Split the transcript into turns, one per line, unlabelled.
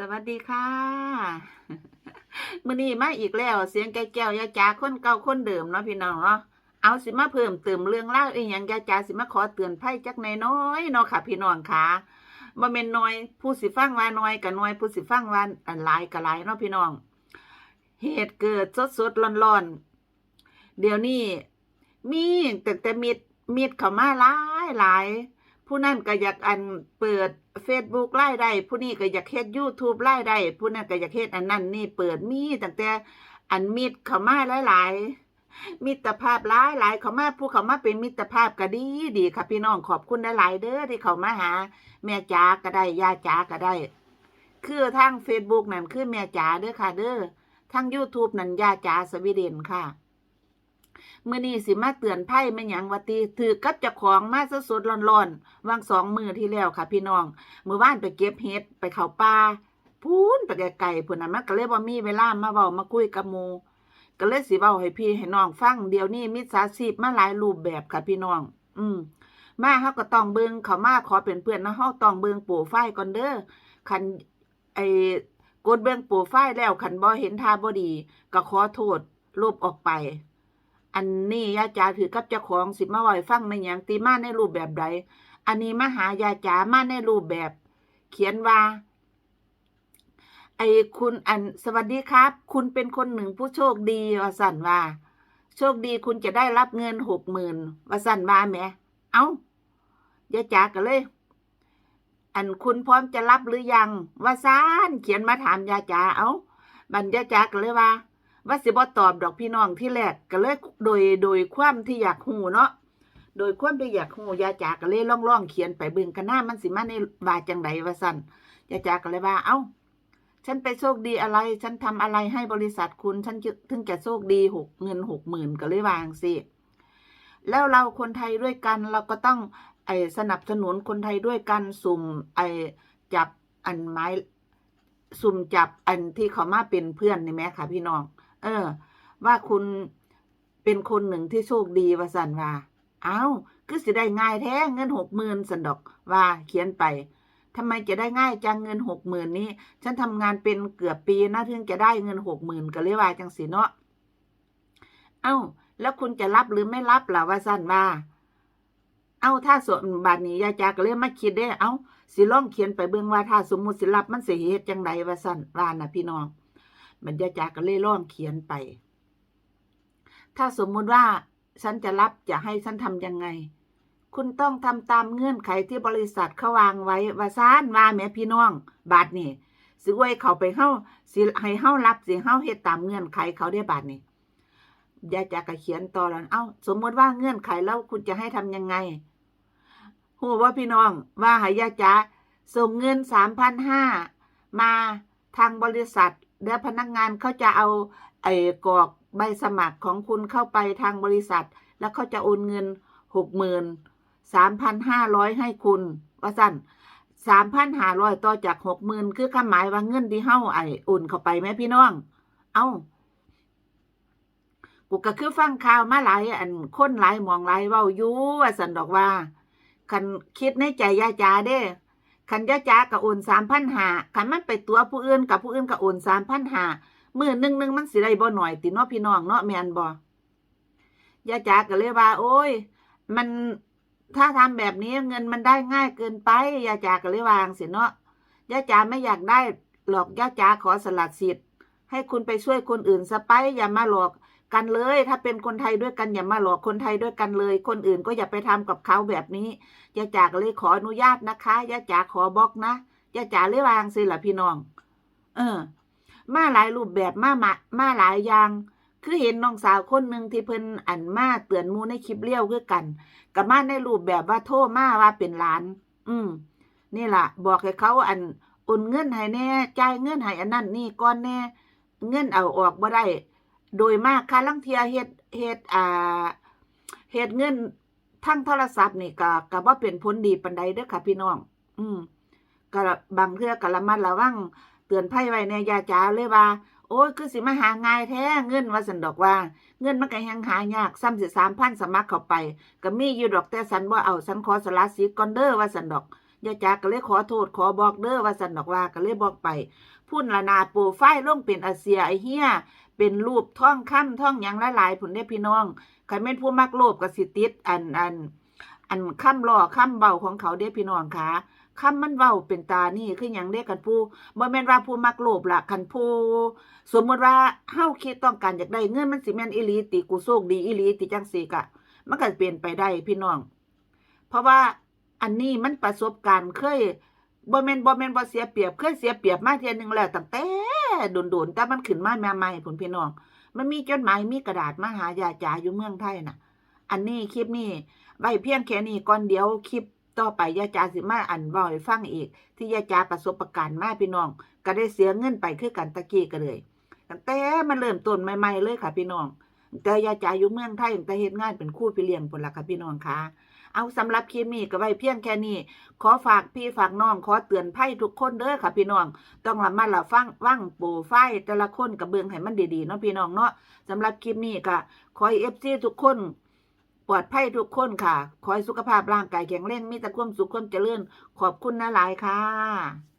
สวัสดีค่ะมื้อนี้มาอีกแล้ว เสียงแก้วยาจ๋าคนเก่าคนเดิมเนาะพี่น้องเนาะเอาสิมาเพิ่มเติมเรื่องเล่าอีหยังยาจ๋าสิมาขอเตือนภัยจักหน้อยเนาะค่ะ พี่น้องค่ะบ่แม่นน้อยผู้สิฟังว่าน้อยก็น้อยผู้สิฟังว่าอันหลายก็หลายเนาะพี่น้อง เหตุเกิดสดๆร้อนๆเดี๋ยวนี้มีแต่แต่มีดมีดเข้ามาหลายหลายผู้นั่นก็อยากอันเปิด Facebook ไล่ได้ผู้นี้ก็อยากเฮ็ด YouTube ไล่ได้ผู้นั้นก็อยากเฮ็ดอันนั้นนี่เปิดมีตั้งแต่อันมิตรเข้ามาหลายๆมิตรภาพหลายหลายเข้ามาผู้เข้ามาเป็นมิตรภาพก็ดีดีค่ะพี่น้องขอบคุณหลายๆเด้อที่เข้ามาหา แม่จ๋าก็ได้ย่าจ๋าก็ได้ คือทาง Facebook นั่นคือแม่จ๋าเด้อค่ะ เด้อทาง YouTube นั่นย่าจ๋าสวีเดนค่ะ มื่อนี้สิมาเตือนไพ่แม่หยังวัตีถือกับจ้าของมาสดๆร้อนๆวางสองมือที่แล้วค่ะ พี่น้องมือว่านไปเก็บเห็ดไปเข้าป่าพูนไปไกลๆพุ่นนะมันก็เลยบ่มีเวลามาเว้ามาคุยกับหมู่ก็เลยสิเว้าให้พี่ให้น้องฟังเดี๋ยวนี้มิจฉาชีพมาหลายรูปแบบค่ะพี่น้อง อืมมาเฮาก็ต้องเบิงเขามาขอเป็นเพื่อนนะเฮาต้องเบิงโปรไฟล์ก่อนเด้อคันไอ้กดเบิงโปรไฟล์แล้วคันบ่เห็นท่าบ่ดี ก็ขอโทษลบออกไป อันนี้ยาจาถือกับเจ้าของสิมาไว้ฟังในอย่างตีมาในรูปแบบใดอันนี้มหายาจามาในรูปแบบ เขียนว่าไอ้คุณอันสวัสดีครับ คุณเป็นคนหนึ่งผู้โชคดีว่าสันว่าโชคดีคุณจะได้รับเงินหกหมื่นว่าสันว่าแหมเอ้ายาจาก็เลย อันคุณพร้อมจะรับหรือยังว่าซานเขียนมาถามยาจาเอ้าบันยาจาก็เลยว่า ว่าสิบ่ตอบดอกพี่น้องที่แรกก็เลยโดยโดยความที่อยากหูเนาะโดยความที่อยากหูยาจาก็เลยล่องล่องๆเขียนไปเบิ่งกันหน้ามันสิมาในว่าจังใดว่าสั่นยาจาก็เลยว่า เอ้า ฉันไปโชคดีอะไร ฉันทำอะไรให้บริษัทคุณ ฉันถึงจะโชคดีหกเงินหกหมื่นก็เลยวางสิแล้วเราคนไทยด้วยกันเราก็ต้องไอสนับสนุนคนไทยด้วยกันสุ่มไอจับอันไม้ สุ่มจับอันที่เขามาเป็นเพื่อนนี่แหมคะพี่น้อง เออ ว่าคุณเป็นคนหนึ่งที่โชคดีว่าสันว่า เอ้าคือสิได้ง่ายแท้เงินหกหมื่นสันดอกว่าเขียนไปทำไมจะได้ง่ายจังเงินหกหมื่นนี้ ฉันทำงานเป็นเกือบปีนะถึงจะได้เงินหกหมื่นก็เลยว่าจังสีเนาะเอ้า แล้วคุณจะรับหรือไม่รับล่ะว่าสันว่า เอ้าถ้าส่วนบาทนี้ยายจาก็เลยมาคิดได้ เอ้าสิลองเขียนไปเบิ่งว่าถ้าสมมติสิรับมันสิเฮ็ดจังใดว่าซั่นว่าน่ะพี่น้อง มันยาจาก็เลยลองเขียนไป ถ้าสมมุติว่าฉันจะรับจะให้ฉันทำยังไง คุณต้องทำตามเงื่อนไขที่บริษัทเขาวางไว้ ว่าซ่านว่าแม่พี่น้อง บาทนี่สิไว้เขาไปเฮาสิให้เฮารับสิเฮาเฮ็ดตามเงื่อนไขเขาได้บาทนี่ยายจาก็เขียนต่อแล้ว เอ้า สมมติว่าเงื่อนไขแล้วคุณจะให้ทำยังไงหูว่าพี่น้องว่าหายาจ๋าส่งเงินสามพันห้ามาทางบริษัท แล้วพนักงานเขาจะเอาไอ้กรอกใบสมัครของคุณเข้าไปทางบริษัท แล้วเขาจะโอนเงินหกหมื่นสามพันห้าร้อยให้คุณว่าสั่นสามพันห้าร้อยต่อจากหกหมื่นคือคำหมายว่าเงินที่เฮาไอ้โอนเข้าไปไหมพี่น้อง เอ้ากูก็คือฟังข่าวมาหลายอันคนหลายมองหลายเว้าอยู่ว่าสันดอกว่าคันคิดในใจยาจาเด้ คันยาจากะโอนสามพันหาคันมันไปตัวผู้อื่นกับผู้อื่นก็โอนสามพันหามือหนึ่งหนึ่งมันสิได้บ่หน่อยติเนาะพี่น้องเนาะแมนบ่ยาจาก็เลยว่า โอ้ย มันถ้าทำแบบนี้เงินมันได้ง่ายเกินไปยาจาก็เลยวางสิเนาะยาจาไม่อยากได้หลอกยาจาขอสลัดสิทธิ์ให้คุณไปช่วยคนอื่นสไปอย่ามาหลอก กันเลย ถ้าเป็นคนไทยด้วยกันอย่ามาหลอกคนไทยด้วยกันเลย คนอื่นก็อย่าไปทำกับเขาแบบนี้ยาจากเลยขออนุญาตนะคะยาจาขอบล็อกนะยาจาเลยวางสิล่ะพี่น้อง เออ มาหลายรูปแบบมามามาหลายอย่างคือเห็นน้องสาวคนหนึ่งที่เพิ่นอันมาเตือนมูในคลิปเลี้ยวคือกันกับมาในรูปแบบว่าโทรมาว่าเป็นหลาน อืมนี่ล่ะ บอกให้เขาอันโอนเงินให้แน่จ่ายเงินให้อันนั้นนี่ก่อนแน่ เงินเอาออกบ่ได้ โดยมากค่าลังเทียเฮ็ดเฮ็ดอ่าเฮ็ดเงินทั้งโทรศัพท์นี่ก็ก็บ่เป็นผลดีปานใดเด้อค่ะ พี่น้อง อืมก็บางเทื่อก็ระมัดระวังเตือนภัยไว้ในยาจ๋าเลยว่า โอ้ยคือสิมาหาง่ายแท้เงินว่าสันดอกว่า เงินมันก็ยังหายากซ้ำสิสามพันสมัครเข้าไป ก็มีอยู่ดอกแต่สันว่าเอาสันขอสละสิก่อนเด้อว่าสันดอกยาจ๋าก็เลยขอโทษขอบอกเด้อว่าสันดอกว่าก็เลยบอกไป พุ่นละนาโปรไฟล์ลงเป็นอาเซียไอเฮีย เป็นรูปท่องค่ำท่องหยังหลายๆผุนได้พี่น้องใครแม่นผู้มักโลภก็สิติดอันอันอันค่ำล่อค่ำเบาของเขาเด้พี่น้องคะค่ำมันเว้าเป็นตานี่คือหยังเด้กันผู้บ่แม่นว่าผู้มักโลภละคันผู้สมมติว่าเฮาคิดต้องการอยากได้เงินมันสิแม่นอีหลีติกูโชคดีอีหลีติจังซี่กะ มันก็เปลี่ยนไปได้พี่น้อง เพราะว่าอันนี้มันประสบการณ์เคยบ่แม่นบ่แม่นบ่เสียเปรียบเคยเสียเปรียบมาเทื่อหนึงแล้วตั้งแต่ โดนๆแต่มันขึ้นมาใหม่ๆผลพี่น้อง มันมีจดหมายมีกระดาษมาหายาจ่าอยู่เมืองไทยน่ะ อันนี้คลิปนี้ไว้เพียงแค่นี้ก่อนเดี๋ยวคลิปต่อไปยาจ่าสิมาอันบ่อยฟังอีก ที่ยาจ่าประสบการมาพี่น้อง ก็ได้เสียเงินไปคือกันตะกี้ก็เลยแต่มันเริ่มต้นใหม่ ๆ เลยค่ะพี่น้อง แต่ยาจ๋าอยู่เมืองไทยแต่เฮ็ดงานเป็นคู่พี่เลี้ยงพุ่นละค่ะพี่น้องค่ะเอาสำหรับคลิปนี้ก็ไว้เพียงแค่นี้ ขอฝากพี่ฝากน้อง ขอเตือนภัยทุกคนเด้อค่ะพี่น้อง ต้องระมัดระฟังว่างโปรไฟล์แต่ละคนกับเบืองให้มันดีๆเนาะพี่น้องเนาะสำหรับคลิปนี้ก็ขอให้เอฟซีทุกคนปลอดภัยทุกคนค่ะ ขอให้สุขภาพร่างกายแข็งแรงมีแต่ความสุขความเจริญ ขอบคุณนะหลายค่ะ